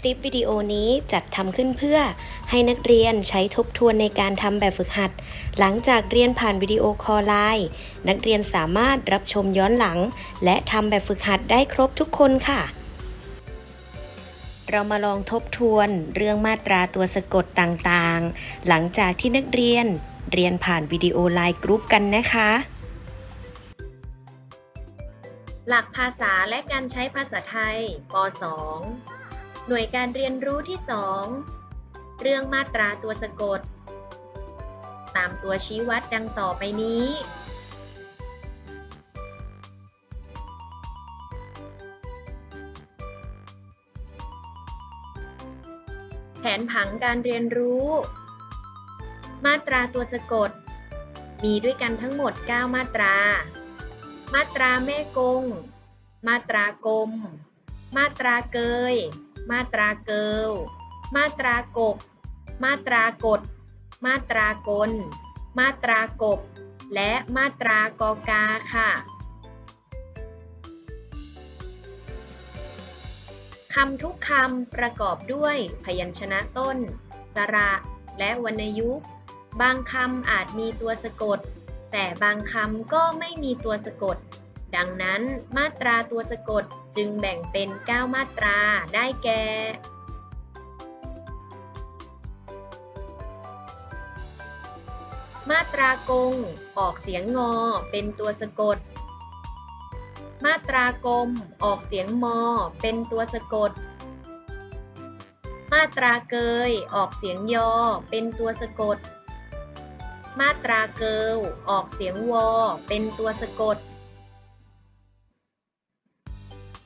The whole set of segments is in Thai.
คลิปวิดีโอนี้จัดทำขึ้นเพื่อให้นักเรียนใช้ทบทวนในการทำแบบฝึกหัด หลังจากเรียนผ่านวิดีโอคอลไลน์ นักเรียนสามารถรับชมย้อนหลัง และทำแบบฝึกหัดได้ครบทุกคนค่ะ เรามาลองทบทวนเรื่องมาตราตัวสะกดต่างๆ หลังจากที่นักเรียนเรียนผ่านวิดีโอไลน์กรุ๊ปกันนะคะ หลักภาษาและการใช้ภาษาไทยป .2 หน่วยการเรียนรู้ที่ 2 เรื่องมาตราตัวสะกด ตามตัวชี้วัดดังต่อไปนี้ แผนผังการเรียนรู้ มาตราตัวสะกด มีด้วยกันทั้งหมด 9 มาตรา มาตราแม่กง มาตรากลม มาตราเกย มาตราเกิลมาตรากบมาตรากดมาตรากล มาตรากบ และมาตรากอกาค่ะคำทุกคำประกอบด้วยพยัญชนะต้น สระ และวรรณยุกต์ บางคำอาจมีตัวสะกด แต่บางคำก็ไม่มีตัวสะกด ดังนั้นมาตราตัวสะกดจึงแบ่งเป็น 9 มาตราได้แก่มาตรากง ออกเสียงงอ เป็นตัวสะกด มาตรากลม ออกเสียงมอ เป็นตัวสะกด มาตราเกย ออกเสียงยอ เป็นตัวสะกด มาตราเกิลออกเสียงวอ เป็นตัวสะกด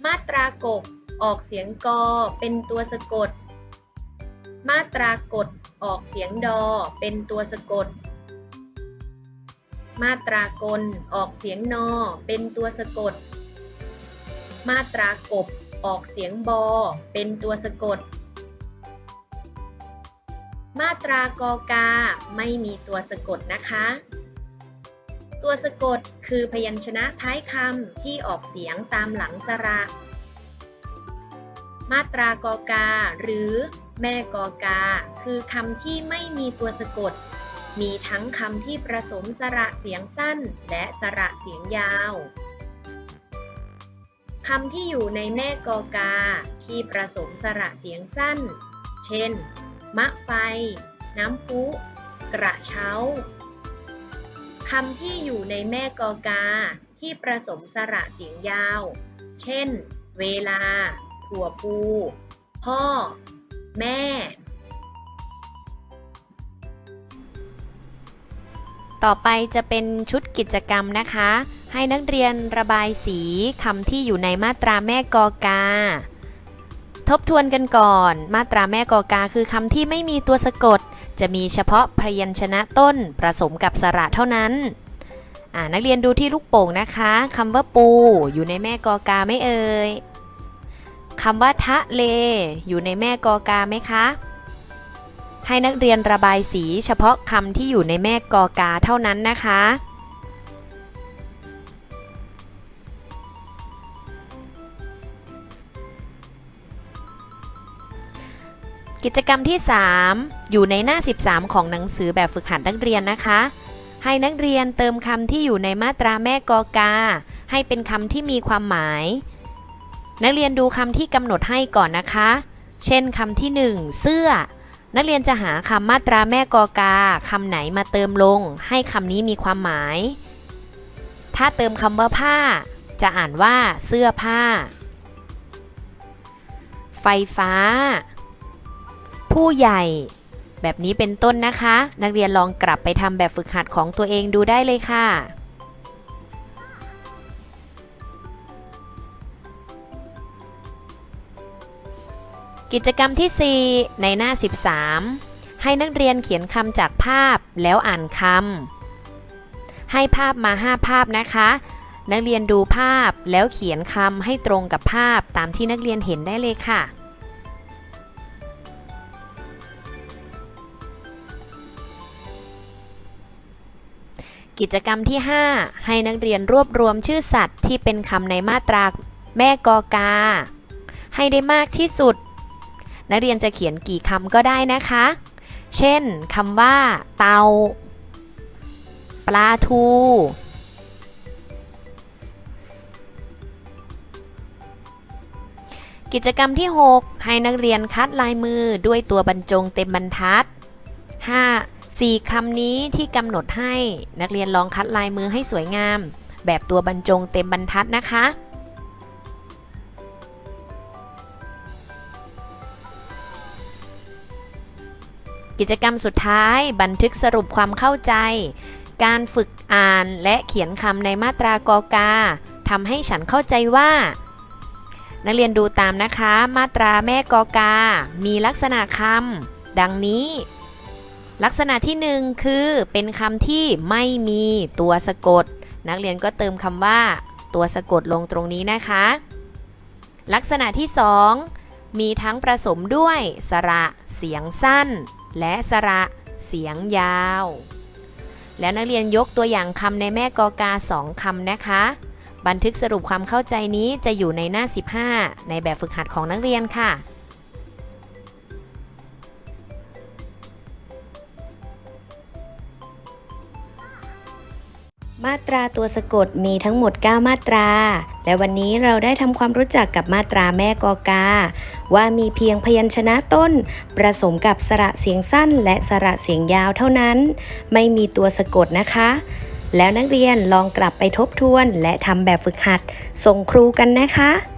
มาตรากบออกเสียงกอ เป็นตัวสะกด มาตรากดออกเสียงดอ เป็นตัวสะกด มาตรากล ออกเสียงนอ เป็นตัวสะกด มาตรากบ ออกเสียงบอ เป็นตัวสะกด มาตรากอกา ไม่มีตัวสะกดนะคะ ตัวสะกดคือพยัญชนะท้ายคำที่ออกเสียงตามหลังสระ มาตรากอกา หรือแม่กอกา คือคำที่ไม่มีตัวสะกด มีทั้งคำที่ประสมสระเสียงสั้น และสระเสียงยาวคำที่อยู่ในแม่กอกา ที่ประสมสระเสียงสั้น เช่น มะไฟ น้ำพุ กระเช้า คำที่อยู่ในแม่กอกาที่ประสมสระเสียงยาว เช่น เวลา ถั่วปู พ่อ แม่ ต่อไปจะเป็นชุดกิจกรรมนะคะ ให้นักเรียนระบายสีคำที่อยู่ในมาตราแม่กอกา ทบทวนกันก่อน มาตราแม่กอกาคือคำที่ไม่มีตัวสะกด จะมีเฉพาะพยัญชนะต้นผสมกับสระเท่านั้น นักเรียนดูที่ลูกโป่งนะคะคำว่าปูอยู่ในแม่กอกาไม่เอ่ยคำว่าทะเล อยู่ในแม่กอกาไหมคะ ให้นักเรียนระบายสีเฉพาะคำที่อยู่ในแม่กอกาเท่านั้นนะคะ กิจกรรมที่ 3 อยู่ในหน้า 13 ของหนังสือแบบฝึกหัดนักเรียนนะคะ ให้นักเรียนเติมคำที่อยู่ในมาตราแม่กอกา ให้เป็นคำที่มีความหมาย นักเรียนดูคำที่กำหนดให้ก่อนนะคะ เช่นคำที่ 1 เสื้อ นักเรียนจะหาคำมาตราแม่กอกาคำไหนมาเติมลง ให้คำนี้มีความหมาย ถ้าเติมคำว่าผ้า จะอ่านว่าเสื้อผ้า ไฟฟ้า ผู้ใหญ่ แบบนี้เป็นต้นนะคะ นักเรียนลองกลับไปทำแบบฝึกหัดของตัวเองดูได้เลยค่ะกิจกรรมที่ 4 ในหน้า 13 ให้นักเรียนเขียนคำจากภาพแล้วอ่านคำ ให้ภาพมา 5 ภาพนะคะ นักเรียนดูภาพแล้วเขียนคำให้ตรงกับภาพตามที่นักเรียนเห็นได้เลยค่ะ กิจกรรมที่ 5 ให้นักเรียนรวบรวมชื่อสัตว์ที่เป็นคำในมาตราแม่กอกา ให้ได้มากที่สุด นักเรียนจะเขียนกี่คำก็ได้นะคะ เช่นคำว่า เตา ปลาทู กิจกรรมที่ 6 ให้นักเรียนคัดลายมือด้วยตัวบรรจงเต็มบรรทัด 5. 4 คำนี้ที่กำหนดให้นักเรียนลองคัดลายมือให้สวยงาม แบบตัวบรรจงเต็มบรรทัดนะคะ กิจกรรมสุดท้ายบันทึกสรุปความเข้าใจ การฝึกอ่านและเขียนคำในมาตรากอกาทำให้ฉันเข้าใจว่า นักเรียนดูตามนะคะ มาตราแม่กอกา มีลักษณะคำดังนี้ ลักษณะที่หนึ่งคือเป็นคำที่ไม่มีตัวสะกด นักเรียนก็เติมคำว่าตัวสะกดลงตรงนี้นะคะ ลักษณะที่สองมีทั้งผสมด้วยสระเสียงสั้น และสระเสียงยาว แล้วนักเรียนยกตัวอย่างคำในแม่กอกาสองคำนะคะ บันทึกสรุปความเข้าใจนี้จะอยู่ในหน้า 15 ในแบบฝึกหัดของนักเรียนค่ะ มาตราตัวสะกดมีทั้งหมด 9 มาตรา และวันนี้เราได้ทำความรู้จักกับมาตราแม่กอกา ว่ามีเพียงพยัญชนะต้น ประสมกับสระเสียงสั้น และสระเสียงยาวเท่านั้น ไม่มีตัวสะกดนะคะ แล้วนักเรียนลองกลับไปทบทวนและทำแบบฝึกหัด ส่งครูกันนะคะ